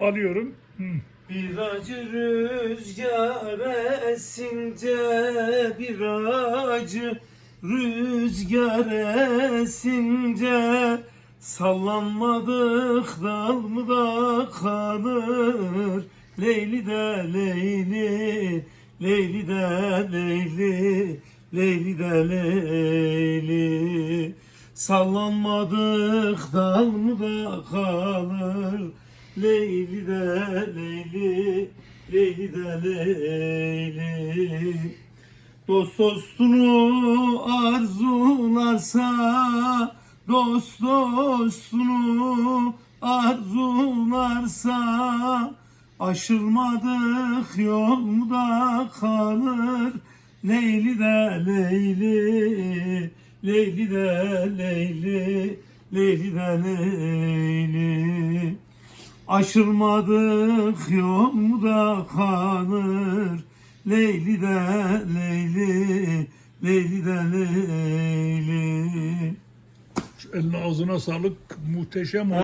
Alıyorum. Hı. Bir rüzgar esince bir acı rüzgar esince sallanmadık dal mı da kalır Leyli de Leyli Leyli de Leyli Leyli de Leyli Sallanmadık dal mı da kalır Leyli de Leyli Leyli de Leyli. Dost dostunu arzularsa Dost dostunu arzularsa Aşılmadık yolda kalır Leyli de Leyli. Leyli de Leyli Leyli de Leyli Aşılmadık yolda kalır. Leyli de Leyli. Leyli de Leyli Eline ağzına sağlık. Muhteşem